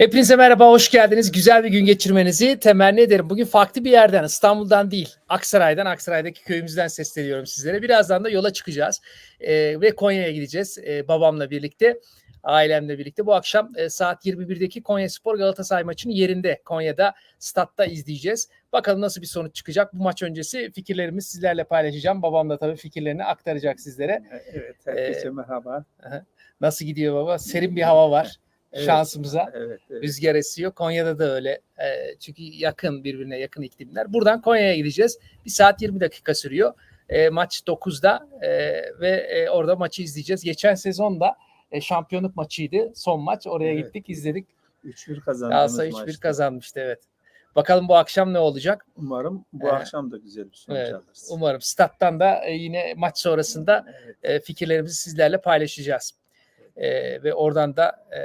Hepinize merhaba, hoş geldiniz. Güzel bir gün geçirmenizi temenni ederim. Bugün farklı bir yerden, İstanbul'dan değil, Aksaray'dan, Aksaray'daki köyümüzden sesleniyorum sizlere. Birazdan da yola çıkacağız Ee, ve Konya'ya gideceğiz ee, babamla birlikte, ailemle birlikte. Bu akşam e, saat 21'deki Konya Spor Galatasaray maçını yerinde, Konya'da, statta izleyeceğiz. Bakalım nasıl bir sonuç çıkacak. Bu maç öncesi fikirlerimi sizlerle paylaşacağım. Babam da tabii fikirlerini aktaracak sizlere. Evet, herkese Ee, merhaba. Nasıl gidiyor baba? Serin bir hava var Evet, şansımıza. Evet, evet. Rüzgar esiyor. Konya'da da öyle. Ee, çünkü yakın birbirine yakın iklimler. Buradan Konya'ya gideceğiz. Bir saat 20 dakika sürüyor. Ee, maç 9'da ee, ve e, orada maçı izleyeceğiz. Geçen sezonda e, şampiyonluk maçıydı. Son maç. Oraya Evet. gittik, izledik. 3-1 kazandığımız maçtı. 3-1 kazanmıştı evet. Bakalım bu akşam ne olacak? Umarım bu Ee, akşam da güzel bir sonuç evet, alırız. Umarım stat'tan da e, yine maç sonrasında Evet, e, fikirlerimizi sizlerle paylaşacağız. E, ve oradan da e,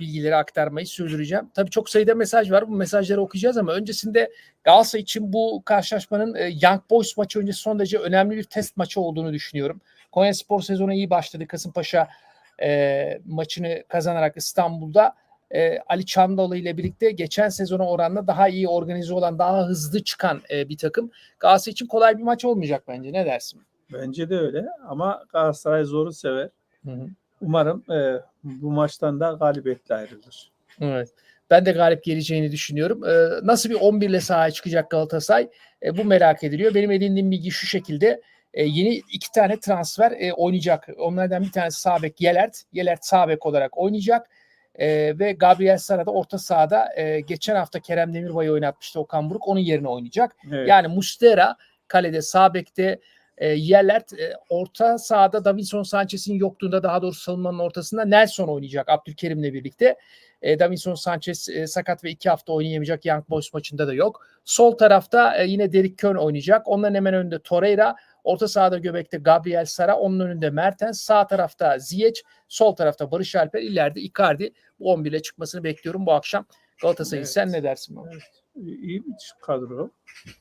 bilgileri aktarmayı sürdüreceğim. Tabii çok sayıda mesaj var. Bu mesajları okuyacağız ama öncesinde Galatasaray için bu karşılaşmanın e, Young Boys maçı öncesi son derece önemli bir test maçı olduğunu düşünüyorum. Konya Spor sezonu iyi başladı. Kasımpaşa e, maçını kazanarak İstanbul'da e, Ali Çandalı ile birlikte geçen sezona oranla daha iyi organize olan, daha hızlı çıkan e, bir takım. Galatasaray için kolay bir maç olmayacak bence. Ne dersin? Bence de öyle ama Galatasaray zoru sever. Hı hı. Umarım e, bu maçtan da galibiyetle ayrılır. Evet. Ben de galip geleceğini düşünüyorum. Ee, nasıl bir 11 ile sahaya çıkacak Galatasaray? Ee, bu merak ediliyor. Benim edindiğim bilgi şu şekilde. Ee, yeni iki tane transfer e, oynayacak. Onlardan bir tanesi sağ bek Yelert. Yelert sağ bek olarak oynayacak. Ee, ve Gabriel Sara da orta sahada e, geçen hafta Kerem Demirbay'ı oynatmıştı Okan Buruk. Onun yerine oynayacak. Evet. Yani Mustera kalede sağ bekte e, Yelert e, orta sahada Davinson Sanchez'in yokluğunda daha doğrusu savunmanın ortasında Nelson oynayacak Abdülkerim'le birlikte. E, Davinson Sanchez e, sakat ve iki hafta oynayamayacak. Young Boys maçında da yok. Sol tarafta e, yine Derek Kön oynayacak. Onların hemen önünde Torreira. Orta sahada göbekte Gabriel Sara. Onun önünde Mertens. Sağ tarafta Ziyech. Sol tarafta Barış Alper. ileride Icardi. Bu 11 ile çıkmasını bekliyorum bu akşam. Galatasaray'ın Evet. sen ne dersin? Evet, iyi bir kadro.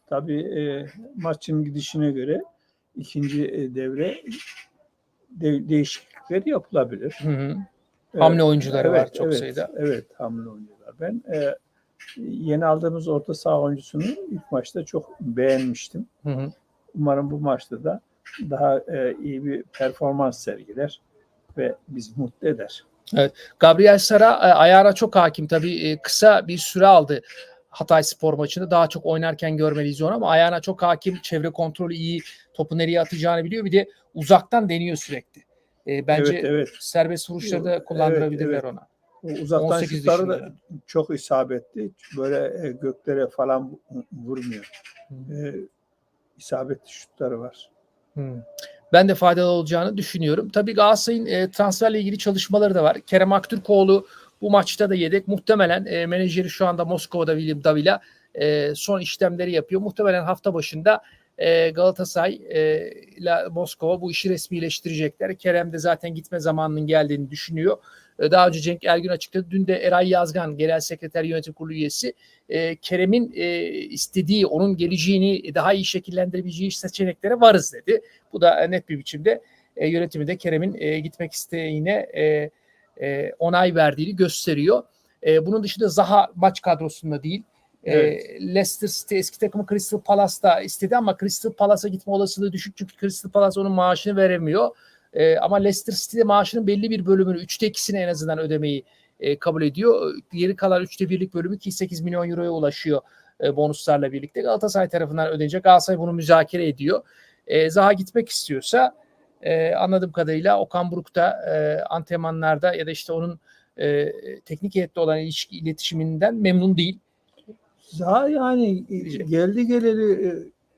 Tabii e, maçın gidişine göre ikinci e, devre de- değişiklikler yapılabilir. Hı hı. Evet, Hamle oyuncuları var çok evet, sayıda. Evet, hamle oyuncular. Ben e, yeni aldığımız orta saha oyuncusunu ilk maçta çok beğenmiştim. Hı hı. Umarım bu maçta da daha e, iyi bir performans sergiler ve bizi mutlu eder. Gabriel Sara e, ayağına çok hakim. Tabii e, kısa bir süre aldı Hatay Spor maçında. Daha çok oynarken görmeliyiz onu ama ayağına çok hakim. Çevre kontrolü iyi. Topu nereye atacağını biliyor. Bir de uzaktan deniyor sürekli. E, bence evet, evet. serbest vuruşları da Evet, kullandırabilirler evet. ona. O uzaktan 18 şutları da çok isabetli. Böyle e, göklere falan vurmuyor. E, isabetli şutları var. Hmm. Ben de faydalı olacağını düşünüyorum. Tabii Galatasaray'ın e, transferle ilgili çalışmaları da var. Kerem Aktürkoğlu bu maçta da yedek. Muhtemelen e, menajeri şu anda Moskova'da William Davila e, son işlemleri yapıyor. Muhtemelen hafta başında e, Galatasaray e, ile Moskova bu işi resmileştirecekler. Kerem de zaten gitme zamanının geldiğini düşünüyor. E, daha önce Cenk Ergün açıkladı. Dün de Eray Yazgan, Genel Sekreter Yönetim Kurulu üyesi e, Kerem'in e, istediği, onun geleceğini daha iyi şekillendirebileceği seçeneklere varız dedi. Bu da net bir biçimde e, yönetimi de Kerem'in e, gitmek isteğine e, e, onay verdiğini gösteriyor. E, bunun dışında Zaha maç kadrosunda değil. E, Evet. Leicester City eski takımı Crystal Palace'da istedi ama Crystal Palace'a gitme olasılığı düşük çünkü Crystal Palace onun maaşını veremiyor. E, ama Leicester City'de maaşının belli bir bölümünü, üçte ikisini en azından ödemeyi e, kabul ediyor. Geri kalan üçte birlik bölümü ki 8 milyon euroya ulaşıyor e, bonuslarla birlikte. Galatasaray tarafından ödenecek. Galatasaray bunu müzakere ediyor. E, Zaha gitmek istiyorsa e, anladığım kadarıyla Okan Buruk da e, antrenmanlarda ya da işte onun e, teknik heyette olan ilişki iletişiminden memnun değil. Zaha yani e, geldi geleli e,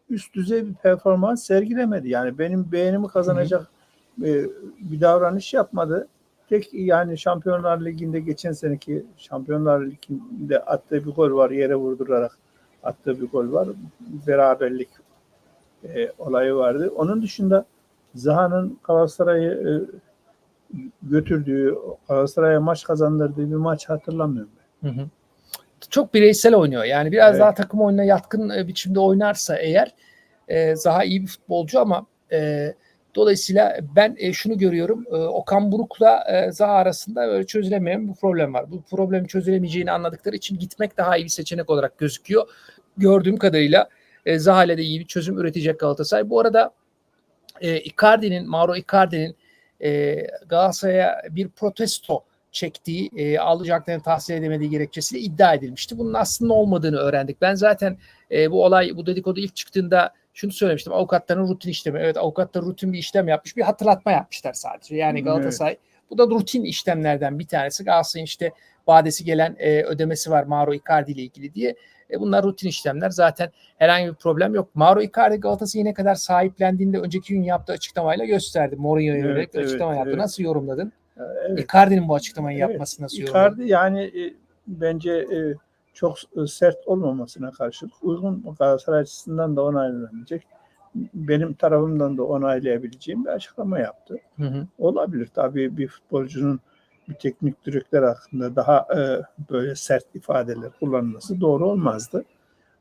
üst düzey bir performans sergilemedi. Yani benim beğenimi kazanacak e, bir davranış yapmadı. Tek yani Şampiyonlar Ligi'nde geçen seneki Şampiyonlar Ligi'nde attığı bir gol var yere vurdurarak attığı bir gol var. Beraberlik e, olayı vardı. Onun dışında Zaha'nın Galatasaray'ı e, götürdüğü, Galatasaray'a maç kazandırdığı bir maç hatırlamıyorum. ben. Hı hı. Çok bireysel oynuyor. Yani biraz Evet. daha takım oyununa yatkın e, biçimde oynarsa eğer e, Zaha iyi bir futbolcu ama e, Dolayısıyla ben e, şunu görüyorum. E, Okan Buruk'la e, Zaha arasında böyle çözülemeyen bir problem var. Bu problemi çözülemeyeceğini anladıkları için gitmek daha iyi bir seçenek olarak gözüküyor. Gördüğüm kadarıyla e, Zaha ile de iyi bir çözüm üretecek Galatasaray. Bu arada e, Icardi'nin, Mauro Icardi'nin e, Galatasaray'a bir protesto çektiği, e, alacaklarını tahsil edemediği gerekçesiyle iddia edilmişti. Bunun aslında olmadığını öğrendik. Ben zaten e, bu olay, bu dedikodu ilk çıktığında şunu söylemiştim. Avukatların rutin işlemi. Evet avukatlar rutin bir işlem yapmış. Bir hatırlatma yapmışlar sadece. Yani Galatasaray bu da rutin işlemlerden bir tanesi. Galatasaray'ın işte vadesi gelen e, ödemesi var Mauro Icardi ile ilgili diye. E, bunlar rutin işlemler. Zaten herhangi bir problem yok. Mauro Icardi Galatasaray'ı ne kadar sahiplendiğinde önceki gün yaptığı açıklamayla gösterdi. Mourinho'ya Evet, yönelik evet, açıklama yaptı. evet. Nasıl yorumladın? Evet. Icardi'nin bu açıklamayı Evet. yapması nasıl yorumladın? Icardi yani e, bence e, çok e, sert olmamasına karşılık uygun Galatasaray açısından da onaylanabilecek benim tarafımdan da onaylayabileceğim bir açıklama yaptı. Hı hı. Olabilir tabii bir futbolcunun bir teknik direktör hakkında daha e, böyle sert ifadeler kullanması doğru olmazdı.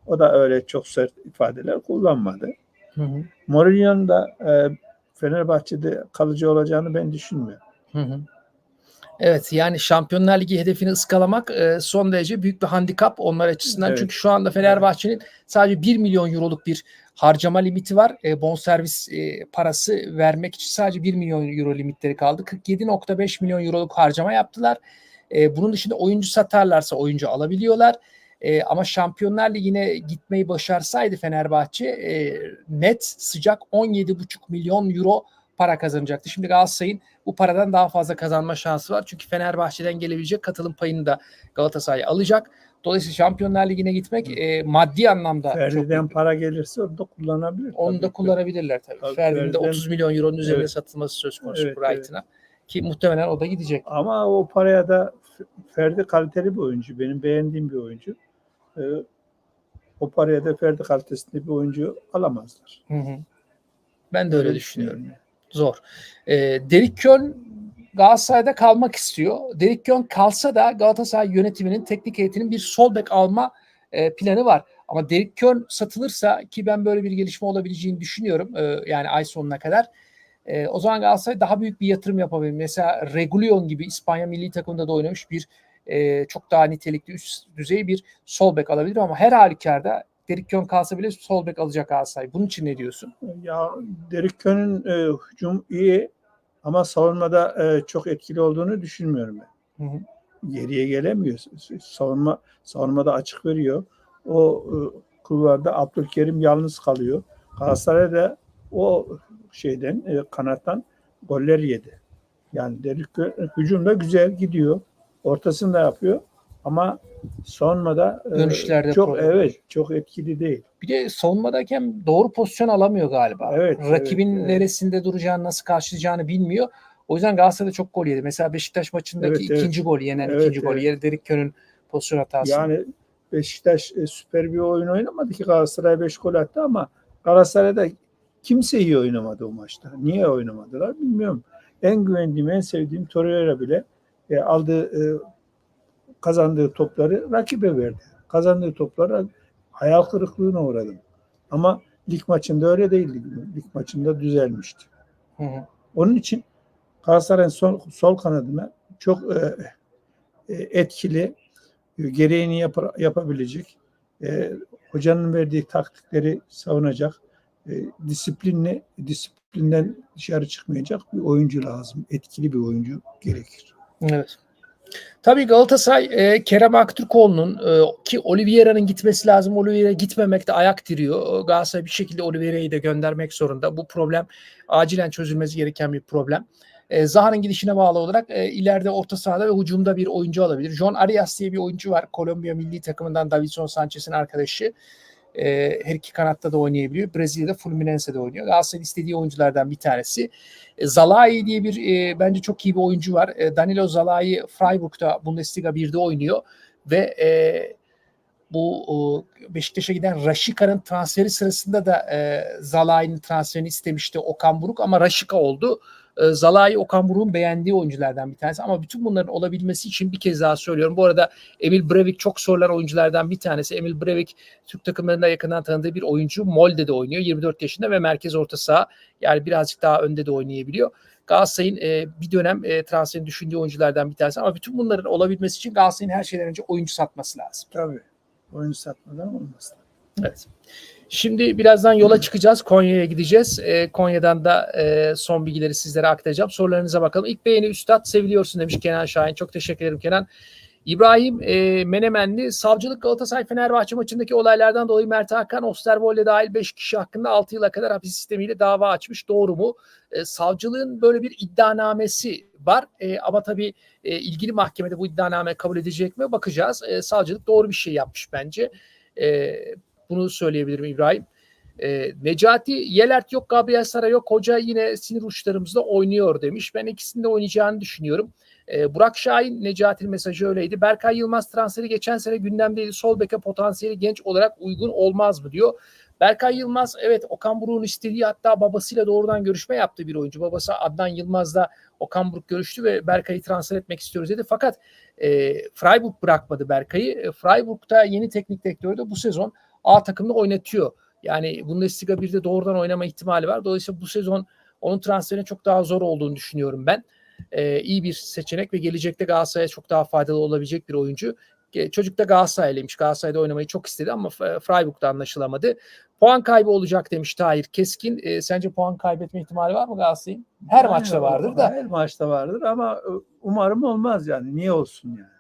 O da öyle çok sert ifadeler kullanmadı. Hı hı. Mourinho'nun da e, Fenerbahçe'de kalıcı olacağını ben düşünmüyorum. Hı hı. Evet yani Şampiyonlar Ligi hedefini ıskalamak e, son derece büyük bir handikap onlar açısından. Evet. Çünkü şu anda Fenerbahçe'nin sadece 1 milyon euroluk bir harcama limiti var. E, bonservis e, parası vermek için sadece 1 milyon euro limitleri kaldı. 47.5 milyon euroluk harcama yaptılar. E, bunun dışında oyuncu satarlarsa oyuncu alabiliyorlar. E, ama Şampiyonlar Ligi'ne gitmeyi başarsaydı Fenerbahçe e, net sıcak 17,5 milyon euro para kazanacaktı. Şimdi Galatasaray'ın bu paradan daha fazla kazanma şansı var. Çünkü Fenerbahçe'den gelebilecek katılım payını da Galatasaray alacak. Dolayısıyla Şampiyonlar Ligi'ne gitmek e, maddi anlamda çok Ferdi'den para gelirse onu da kullanabilir. onu tabii da ki. kullanabilirler tabii. Tabii, Ferdi'nin de Ferdi'den- 30 milyon euronun üzerinde Evet. satılması söz konusu Evet, Brighton'a. Ki muhtemelen o da gidecek. Ama o paraya da Ferdi kaliteli bir oyuncu. Benim beğendiğim bir oyuncu. Ee, o paraya da Ferdi kalitesinde bir oyuncu alamazlar. Hı hı. Ben de öyle düşünüyorum. Zor. E, Derek Köln Galatasaray'da kalmak istiyor. Derek Köln kalsa da Galatasaray yönetiminin teknik heyetinin bir sol bek alma e, planı var. Ama Derek Köln satılırsa ki ben böyle bir gelişme olabileceğini düşünüyorum. e, yani ay sonuna kadar. E, o zaman Galatasaray daha büyük bir yatırım yapabilir. Mesela Regulion gibi İspanya milli takımında da oynamış bir e, çok daha nitelikli üst düzey bir sol bek alabilir ama her halükarda Derek Köln kalsa bile sol bek alacak Galatasaray. Bunun için ne diyorsun? Ya Derek Kön'ün e, hücum iyi ama savunmada e, çok etkili olduğunu düşünmüyorum ben. Hı hı. Geriye gelemiyor. Savunma savunmada açık veriyor. O e, kulvarda Abdülkerim yalnız kalıyor. Galatasaray da o şeyden e, kanattan goller yedi. Yani Derek Kön hücumda güzel gidiyor. Ortasını da yapıyor ama savunmada e, Dönüşlerde çok problem. evet çok etkili değil. Bir de savunmadayken doğru pozisyon alamıyor galiba. Evet, Rakibin evet, evet. neresinde duracağını, nasıl karşılayacağını bilmiyor. O yüzden Galatasaray'da çok gol yedi. Mesela Beşiktaş maçındaki Evet, evet. ikinci gol, yenen Evet, ikinci gol. evet. Yeri Derek Kön'ün pozisyon hatası. Yani Beşiktaş e, süper bir oyun oynamadı ki Galatasaray 5 gol attı ama Galatasaray'da kimse iyi oynamadı o maçta. Niye oynamadılar bilmiyorum. En güvendiğim, en sevdiğim Torreira bile e, aldığı e, kazandığı topları rakibe verdi. Kazandığı toplara hayal kırıklığına uğradım. Ama lig maçında öyle değildi. Lig maçında düzelmişti. Hı hı. Onun için Galatasaray'ın sol, sol kanadına çok e, e, etkili, e, gereğini yap- yapabilecek, e, hocanın verdiği taktikleri savunacak, e, disiplinli, disiplinden dışarı çıkmayacak bir oyuncu lazım. Etkili bir oyuncu gerekir. Evet. Tabii Galatasaray e, Kerem Aktürkoğlu'nun e, ki Oliveira'nın gitmesi lazım. Oliveira gitmemekte ayak diriyor. E, Galatasaray bir şekilde Oliveira'yı da göndermek zorunda. Bu problem acilen çözülmesi gereken bir problem. E, Zaha'nın gidişine bağlı olarak e, ileride orta sahada ve hücumda bir oyuncu alabilir. John Arias diye bir oyuncu var. Kolombiya milli takımından Davinson Sanchez'in arkadaşı. E, her iki kanatta da oynayabiliyor. Brezilya'da Fluminense'de oynuyor. Galatasaray'ın istediği oyunculardan bir tanesi. E, Zalai diye bir e, bence çok iyi bir oyuncu var. E, Danilo Zalai Freiburg'da Bundesliga 1'de oynuyor ve e, bu o, Beşiktaş'a giden Raşika'nın transferi sırasında da e, Zalai'nin transferini istemişti Okan Buruk ama Raşika oldu. E, Zalai Okan Buruk'un beğendiği oyunculardan bir tanesi ama bütün bunların olabilmesi için bir kez daha söylüyorum. Bu arada Emil Brevik çok sorulan oyunculardan bir tanesi. Emil Brevik Türk takımlarında yakından tanıdığı bir oyuncu. Molde'de oynuyor. 24 yaşında ve merkez orta saha. Yani birazcık daha önde de oynayabiliyor. Galatasaray'ın e, bir dönem e, transferini düşündüğü oyunculardan bir tanesi. Ama bütün bunların olabilmesi için Galatasaray'ın her şeyden önce oyuncu satması lazım. Tabii. Oyuncu satmadan olmaz. Evet. Şimdi birazdan yola çıkacağız. Konya'ya gideceğiz. E, Konya'dan da e, son bilgileri sizlere aktaracağım. Sorularınıza bakalım. İlk beğeni Üstad seviliyorsun demiş Kenan Şahin. Çok teşekkür ederim Kenan. İbrahim e, Menemenli Savcılık Galatasaray Fenerbahçe maçındaki olaylardan dolayı Mert Hakan Osterwold'e dahil 5 kişi hakkında 6 yıla kadar hapis sistemiyle dava açmış. Doğru mu? E, savcılığın böyle bir iddianamesi var. E, ama tabii e, ilgili mahkemede bu iddianame kabul edecek mi bakacağız. E, savcılık doğru bir şey yapmış bence. E, bunu söyleyebilirim İbrahim. E, Necati Yelert yok, Gabriel Sara yok. Hoca yine sinir uçlarımızda oynuyor demiş. Ben ikisinde oynayacağını düşünüyorum. E, Burak Şahin, Necati'nin mesajı öyleydi. Berkay Yılmaz transferi geçen sene gündemdeydi. Sol beke potansiyeli genç olarak uygun olmaz mı diyor. Berkay Yılmaz evet Okan Buruk'un istediği hatta babasıyla doğrudan görüşme yaptı bir oyuncu. Babası Adnan Yılmaz'la Okan Buruk görüştü ve Berkay'ı transfer etmek istiyoruz dedi. Fakat e, Freiburg bırakmadı Berkay'ı. E, Freiburg'da yeni teknik direktörü de bu sezon A takımda oynatıyor. Yani Bundesliga 1'de doğrudan oynama ihtimali var. Dolayısıyla bu sezon onun transferine çok daha zor olduğunu düşünüyorum ben. Ee, iyi bir seçenek ve gelecekte Galatasaray'a çok daha faydalı olabilecek bir oyuncu. Ge- Çocuk da Galatasaraylıymış. Galatasaray'da oynamayı çok istedi ama Freiburg'da anlaşılamadı. Puan kaybı olacak demiş Tahir Keskin. Ee, sence puan kaybetme ihtimali var mı Galatasaray'ın? Her Yani maçta vardır da. Her maçta vardır ama e, umarım olmaz yani. Niye olsun yani?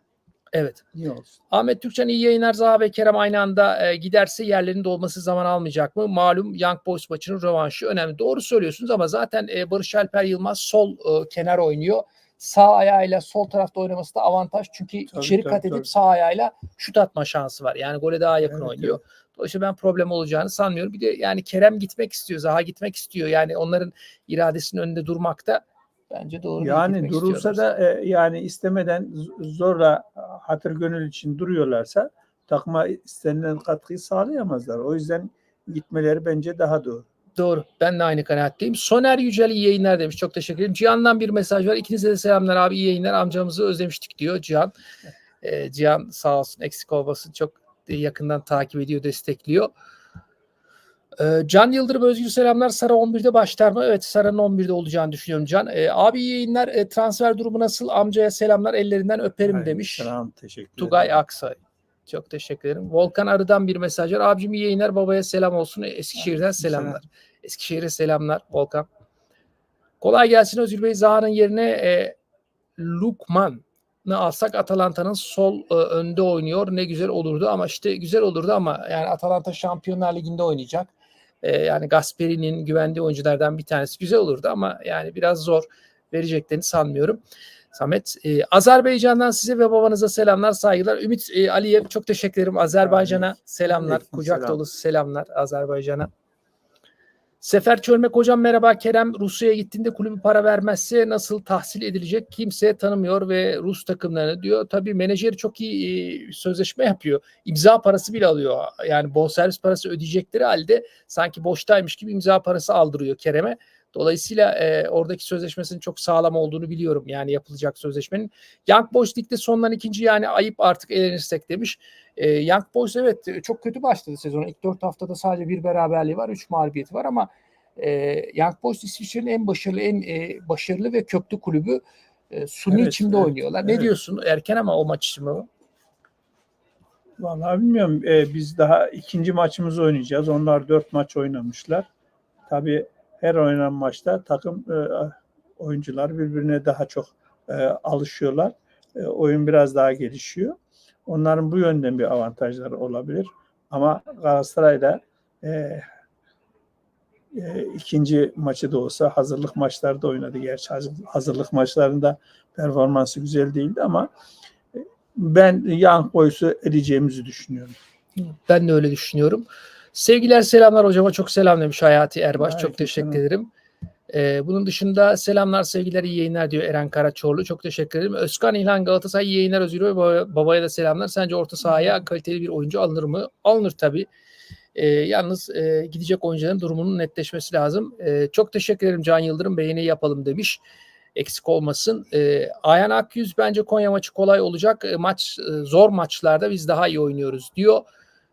Evet. Niye olsun? Ahmet Türkçen iyi yayınlar. Zaha ve Kerem aynı anda e, giderse yerlerinde olması zaman almayacak mı? Malum Young Boys maçının rövanşı önemli. Doğru söylüyorsunuz ama zaten e, Barış Alper Yılmaz sol e, kenar oynuyor. Sağ ayağıyla sol tarafta oynaması da avantaj. Çünkü Tabii, içeri tabii, kat edip tabii. sağ ayağıyla şut atma şansı var. Yani gole daha yakın Evet, oynuyor. Dolayısıyla ben problem olacağını sanmıyorum. Bir de yani Kerem gitmek istiyor, Zaha gitmek istiyor. Yani onların iradesinin önünde durmakta bence doğru. Yani durulsa da e, yani istemeden zorla hatır gönül için duruyorlarsa takıma istenilen katkıyı sağlayamazlar. O yüzden gitmeleri bence daha doğru. Doğru. Ben de aynı kanaatteyim. Soner Yücel iyi yayınlar demiş. Çok teşekkür ederim. Cihan'dan bir mesaj var. İkinize de selamlar abi. iyi yayınlar. Amcamızı özlemiştik diyor Cihan. Ee, Cihan sağ olsun eksik olmasın. Çok yakından takip ediyor, destekliyor. Ee, Can Yıldırım Özgür selamlar. Sara 11'de başlar mı? Evet Sara'nın 11'de olacağını düşünüyorum Can. Ee, abi yayınlar. Ee, transfer durumu nasıl? Amcaya selamlar. Ellerinden öperim Hayır, demiş. Tamam teşekkür Tugay ederim. Aksay. Çok teşekkür ederim. Volkan Arı'dan bir mesaj var. Abicim iyi yayınlar. Babaya selam olsun. Eskişehir'den selamlar. Eskişehir'e selamlar Volkan. Kolay gelsin Özgür Bey. Zaha'nın yerine e, Lukman'ı alsak Atalanta'nın sol e, önde oynuyor. Ne güzel olurdu ama işte güzel olurdu ama yani Atalanta Şampiyonlar Ligi'nde oynayacak. E, yani Gasperi'nin güvendiği oyunculardan bir tanesi güzel olurdu ama yani biraz zor vereceklerini sanmıyorum. Samet, e, Azerbaycan'dan size ve babanıza selamlar, saygılar. Ümit e, Aliyev çok teşekkür ederim. Azerbaycan'a selamlar, kucak selam. dolusu selamlar Azerbaycan'a. Sefer Çölmek hocam merhaba. Kerem Rusya'ya gittiğinde kulübü para vermezse nasıl tahsil edilecek? Kimse tanımıyor ve Rus takımlarını diyor. Tabii menajeri çok iyi e, sözleşme yapıyor. İmza parası bile alıyor. Yani bonservis parası ödeyecekleri halde sanki boştaymış gibi imza parası aldırıyor Kerem'e. Dolayısıyla e, oradaki sözleşmesinin çok sağlam olduğunu biliyorum. Yani yapılacak sözleşmenin. Young Boys Lig'de sondan ikinci yani ayıp artık elenirsek demiş. E, Young Boys evet e, çok kötü başladı sezonu. İlk dört haftada sadece bir beraberliği var. Üç mağlubiyeti var ama e, Young Boys İsviçre'nin en başarılı en e, başarılı ve köklü kulübü. E, Suni Evet, içimde evet, oynuyorlar. Ne evet. diyorsun? Erken ama o maç için mi? Vallahi bilmiyorum. Ee, biz daha ikinci maçımızı oynayacağız. Onlar dört maç oynamışlar. Tabii her oynanan maçta takım e, oyuncular birbirine daha çok e, alışıyorlar. E, oyun biraz daha gelişiyor. Onların bu yönden bir avantajları olabilir. Ama Galatasaray'da e, e, ikinci maçı da olsa hazırlık maçlarda oynadı. Gerçi hazır- hazırlık maçlarında performansı güzel değildi ama e, ben Young Boys'u edeceğimizi düşünüyorum. Ben de öyle düşünüyorum. Sevgiler selamlar hocama çok selam demiş Hayati Erbaş. Çok Aleyküm teşekkür selam. ederim. Ee, bunun dışında selamlar sevgiler iyi yayınlar diyor Eren Karaçoğlu. Çok teşekkür ederim. Özkan İlhan Galatasaray iyi yayınlar Özgür Bey. Baba- Babaya da selamlar. Sence orta sahaya kaliteli bir oyuncu alınır mı? Alınır tabii. E, yalnız e, gidecek oyuncuların durumunun netleşmesi lazım. E, çok teşekkür ederim Can Yıldırım. Beğeni yapalım demiş. Eksik olmasın. E, Ayhan Akyüz bence Konya maçı kolay olacak. E, maç e, zor maçlarda biz daha iyi oynuyoruz diyor.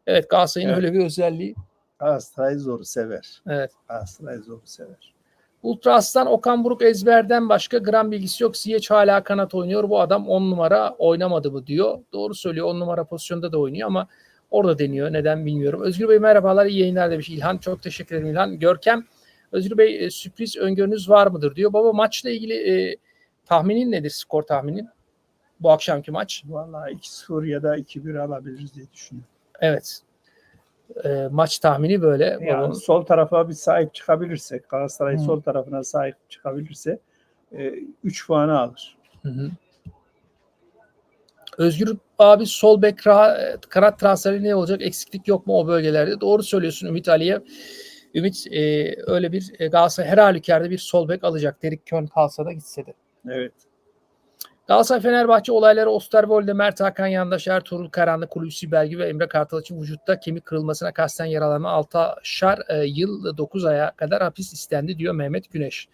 Evet Galatasaray'ın Evet. öyle bir özelliği. Galatasaray zoru sever. Evet. Galatasaray zoru sever. Ultra Aslan Okan Buruk ezberden başka gram bilgisi yok. Ziyech hala kanat oynuyor. Bu adam 10 numara oynamadı mı diyor. Doğru söylüyor. 10 numara pozisyonda da oynuyor ama orada deniyor. Neden bilmiyorum. Özgür Bey merhabalar. iyi yayınlar demiş İlhan. Çok teşekkür ederim İlhan. Görkem Özgür Bey e, sürpriz öngörünüz var mıdır diyor. Baba maçla ilgili e, tahminin nedir? Skor tahminin? Bu akşamki maç. Vallahi 2-0 ya da 2-1 alabiliriz diye düşünüyorum. Evet. E, maç tahmini böyle. Yani Babanın- sol tarafa bir sahip çıkabilirsek, Galatasaray Hı. sol tarafına sahip çıkabilirse 3 puanı alır. Hı hı. Özgür abi sol bek ra- kanat transferi ne olacak? Eksiklik yok mu o bölgelerde? Doğru söylüyorsun Ümit Ali'ye. Ümit e, öyle bir e, Galatasaray her halükarda bir sol bek alacak. Derik Kön kalsa da gitse de. Evet. Galatasaray Fenerbahçe olayları Osterwolde, Mert Hakan Yandaş, Ertuğrul Karanlık, Hulusi Belgi ve Emre Kartal için vücutta kemik kırılmasına kasten yaralanma 6 şar e, yıl 9 aya kadar hapis istendi diyor Mehmet Güneş.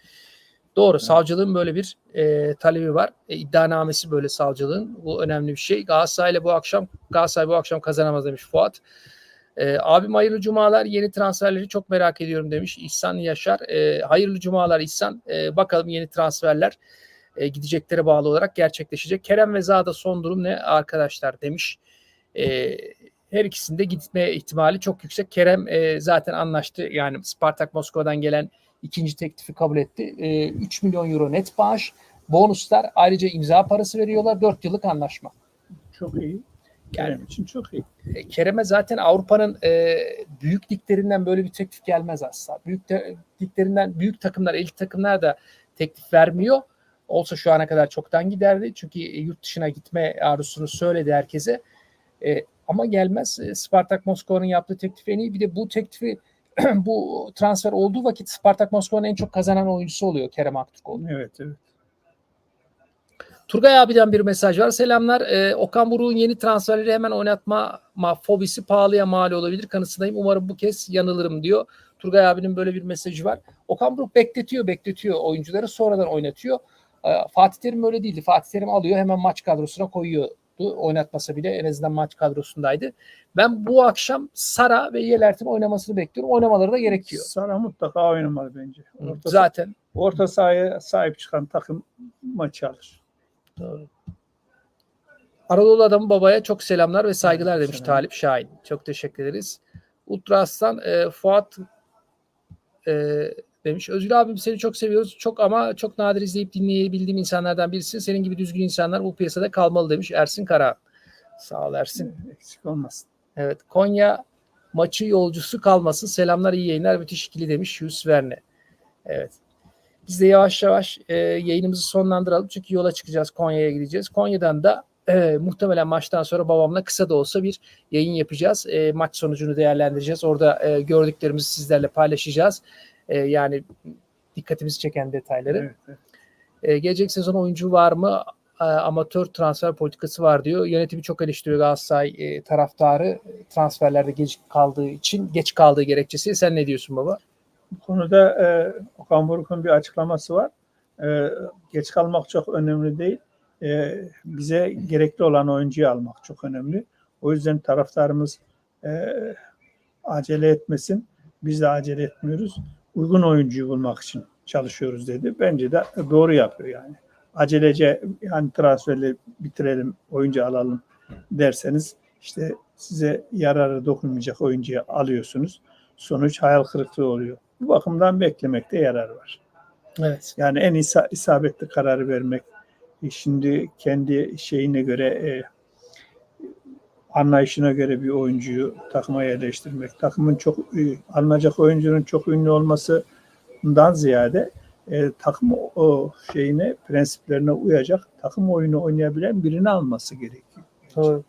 Doğru. Savcılığın böyle bir e, talebi var. E, iddianamesi böyle savcılığın. Bu önemli bir şey. Galatasaray'la bu akşam Galatasaray bu akşam kazanamaz demiş Fuat. E, abim hayırlı cumalar. Yeni transferleri çok merak ediyorum demiş İhsan Yaşar. E, hayırlı cumalar İhsan. E, bakalım yeni transferler e, gideceklere bağlı olarak gerçekleşecek. Kerem ve Zaha'da son durum ne arkadaşlar demiş. E, her ikisinde gitme ihtimali çok yüksek. Kerem e, zaten anlaştı. Yani Spartak Moskova'dan gelen ikinci teklifi kabul etti. E, 3 milyon euro net bağış. Bonuslar ayrıca imza parası veriyorlar. 4 yıllık anlaşma. Çok iyi. Kerem için çok iyi. E, Kerem'e zaten Avrupa'nın e, büyük liglerinden böyle bir teklif gelmez aslında. Büyük te- liglerinden büyük takımlar, elit takımlar da teklif vermiyor. Olsa şu ana kadar çoktan giderdi. Çünkü e, yurt dışına gitme arzusunu söyledi herkese. E, ama gelmez. E, Spartak Moskova'nın yaptığı teklif en iyi. Bir de bu teklifi bu transfer olduğu vakit Spartak Moskova'nın en çok kazanan oyuncusu oluyor Kerem Aktürkoğlu. Evet, evet. Turgay abiden bir mesaj var. Selamlar. Ee, Okan Buruk'un yeni transferleri hemen oynatma ma- fobisi pahalıya mal olabilir kanısındayım. Umarım bu kez yanılırım diyor. Turgay abinin böyle bir mesajı var. Okan Buruk bekletiyor, bekletiyor oyuncuları sonradan oynatıyor. Ee, Fatih Terim öyle değildi. Fatih Terim alıyor hemen maç kadrosuna koyuyordu. Oynatmasa bile en azından maç kadrosundaydı. Ben bu akşam Sara ve Yelert'in oynamasını bekliyorum. Oynamaları da gerekiyor. Sara mutlaka oynamalı bence. Orta, Zaten orta sahaya sahip çıkan takım maçı alır. Doğru. Anadolu adamı babaya çok selamlar ve saygılar demiş Selam. Talip Şahin. Çok teşekkür ederiz. Ultra Aslan e, Fuat e, demiş. Özgür abim seni çok seviyoruz. Çok ama çok nadir izleyip dinleyebildiğim insanlardan birisin. Senin gibi düzgün insanlar bu piyasada kalmalı demiş Ersin Kara. Sağ ol Ersin. Eksik olmasın. Evet Konya maçı yolcusu kalmasın. Selamlar iyi yayınlar müthiş ikili demiş Yus Verne. Evet. Biz de yavaş yavaş e, yayınımızı sonlandıralım. Çünkü yola çıkacağız. Konya'ya gideceğiz. Konya'dan da e, muhtemelen maçtan sonra babamla kısa da olsa bir yayın yapacağız. E, maç sonucunu değerlendireceğiz. Orada e, gördüklerimizi sizlerle paylaşacağız. E, yani dikkatimizi çeken detayları. Evet, evet. E, gelecek sezon oyuncu var mı? E, amatör transfer politikası var diyor. Yönetimi çok eleştiriyor Galatasaray e, taraftarı transferlerde geç kaldığı için geç kaldığı gerekçesi. Sen ne diyorsun baba? Bu konuda e, Okan Buruk'un bir açıklaması var. E, geç kalmak çok önemli değil. E, bize gerekli olan oyuncuyu almak çok önemli. O yüzden taraftarımız e, acele etmesin. Biz de acele etmiyoruz. Uygun oyuncuyu bulmak için çalışıyoruz dedi. Bence de doğru yapıyor yani. Acelece yani transferleri bitirelim, oyuncu alalım derseniz işte size yararı dokunmayacak oyuncuyu alıyorsunuz. Sonuç hayal kırıklığı oluyor. Bu bakımdan beklemekte yarar var. Evet. Yani en isa- isabetli kararı vermek. E, Şimdi kendi şeyine göre e, anlayışına göre bir oyuncuyu takıma yerleştirmek. Takımın çok e, alınacak oyuncunun çok ünlü olmasından ziyade e, takım o- şeyine prensiplerine uyacak takım oyunu oynayabilen birini alması gerekiyor. Doğru.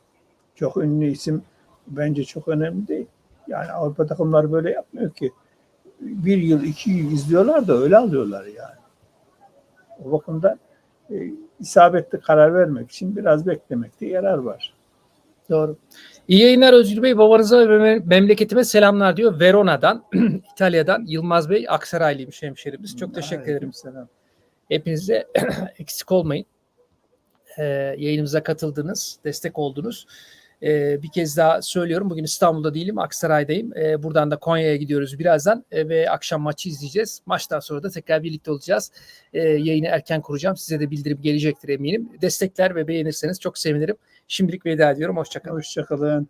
Çok ünlü isim bence çok önemli değil. Yani Avrupa takımları böyle yapmıyor ki. Bir yıl, iki yıl izliyorlar da öyle alıyorlar yani. O bakımdan e, isabetli karar vermek için biraz beklemekte yarar var. Doğru. İyi yayınlar Özgür Bey. Babanıza ve mem- memleketime selamlar diyor. Verona'dan, İtalya'dan Yılmaz Bey Aksaraylıymış hemşerimiz. Çok teşekkür ederim. Aleykümselam. Hepinize eksik olmayın. Ee, yayınımıza katıldınız, destek oldunuz. Ee, bir kez daha söylüyorum. Bugün İstanbul'da değilim, Aksaray'dayım. Ee, buradan da Konya'ya gidiyoruz birazdan Ee, ve akşam maçı izleyeceğiz. Maçtan sonra da tekrar birlikte olacağız. Ee, yayını erken kuracağım. Size de bildirim gelecektir eminim. Destekler ve beğenirseniz çok sevinirim. Şimdilik veda ediyorum. Hoşçakalın. Hoşçakalın.